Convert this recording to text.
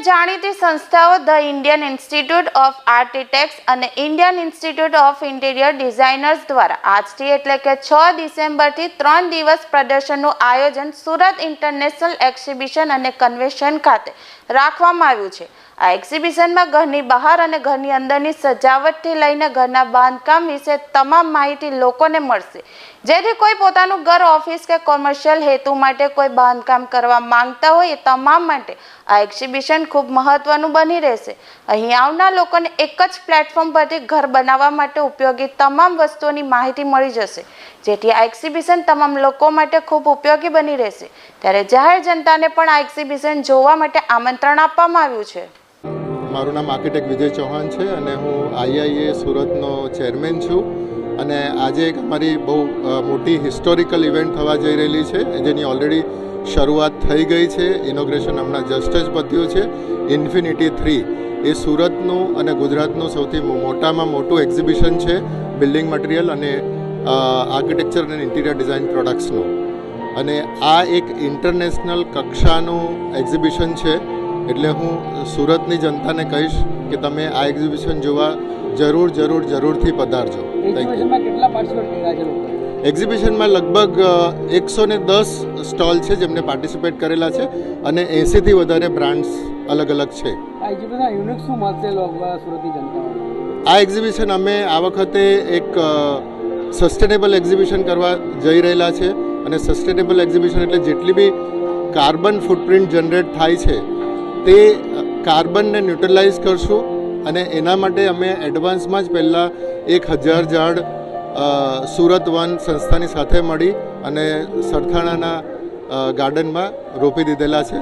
જાણીતી સંસ્થાઓ, the Indian institute of architects અને Indian institute of interior designers દ્વારા આજથી એટલે કે છ ડિસેમ્બરથી ત્રણ દિવસ પ્રદર્શનનું આયોજન સુરત ઇન્ટરનેશનલ એક્ઝિબિશન અને કન્વેન્શન ખાતે રાખવામાં આવ્યું છે. આ એક્ઝિબિશનમાં ઘરની બહાર અને ઘરની અંદરની સજાવટથી લઈને ઘરના બાંધકામ વિશે તમામ માહિતી લોકોને મળશે. જેથી કોઈ પોતાનું ઘર, ઓફિસ કે કોમર્શિયલ હેતુ માટે કોઈ બાંધકામ કરવા માંગતા હોય એ તમામ માટે આ એક્ઝિબિશન ખૂબ મહત્વનું બની રહેશે. અહીં આવનાર લોકોને એક જ પ્લેટફોર્મ પરથી ઘર બનાવવા માટે ઉપયોગી તમામ વસ્તુઓની માહિતી મળી જશે. જેથી આ એક્ઝિબિશન તમામ લોકો માટે ખૂબ ઉપયોગી બની રહેશે. ત્યારે જાહેર જનતાને પણ આ એક્ઝિબિશન જોવા માટે આમંત્રણ આપવામાં આવ્યું છે. મારું નામ આર્કિટેક્ટ વિજય ચૌહાણ છે અને હું આઈઆઈએ સુરતનો ચેરમેન છું. અને આજે એક અમારી બહુ મોટી હિસ્ટોરિકલ ઇવેન્ટ થવા જઈ રહેલી છે. જેની ઓલરેડી શરૂઆત થઈ ગઈ છે. ઇનોગ્રેશન હમણાં જસ્ટ જ પત્યું છે. ઇન્ફિનિટી થ્રી એ સુરતનું અને ગુજરાતનું સૌથી મોટામાં મોટું એક્ઝિબિશન છે. બિલ્ડિંગ મટીરિયલ અને આર્કિટેક્ચર અને ઇન્ટિરિયર ડિઝાઇન પ્રોડક્ટ્સનું અને આ એક ઇન્ટરનેશનલ કક્ષાનું એક્ઝિબિશન છે. એટલે હું સુરતની જનતાને કહીશ કે તમે આ એક્ઝિબિશન જોવા જરૂર જરૂર જરૂરથી પધારજો. થેન્ક યુ એક્ઝિબિશનમાં લગભગ એકસો ને દસ સ્ટોલ છે જેમને પાર્ટિસિપેટ કરેલા છે અને એંસીથી વધારે બ્રાન્ડ્સ અલગ અલગ છે. આ એક્ઝિબિશન અમે આ વખતે એક સસ્ટેનેબલ એક્ઝિબિશન કરવા જઈ રહેલા છે. અને સસ્ટેનેબલ એક્ઝિબિશન એટલે જેટલી બી કાર્બન ફૂટપ્રિન્ટ જનરેટ થાય છે તે કાર્બનને ન્યુટ્રલાઇઝ કરશું અને એના માટે અમે એડવાન્સમાં જ પહેલાં એક હજાર ઝાડ સુરત વન સંસ્થાની સાથે મળી અને સરથાણાના ગાર્ડનમાં રોપી દીધેલા છે.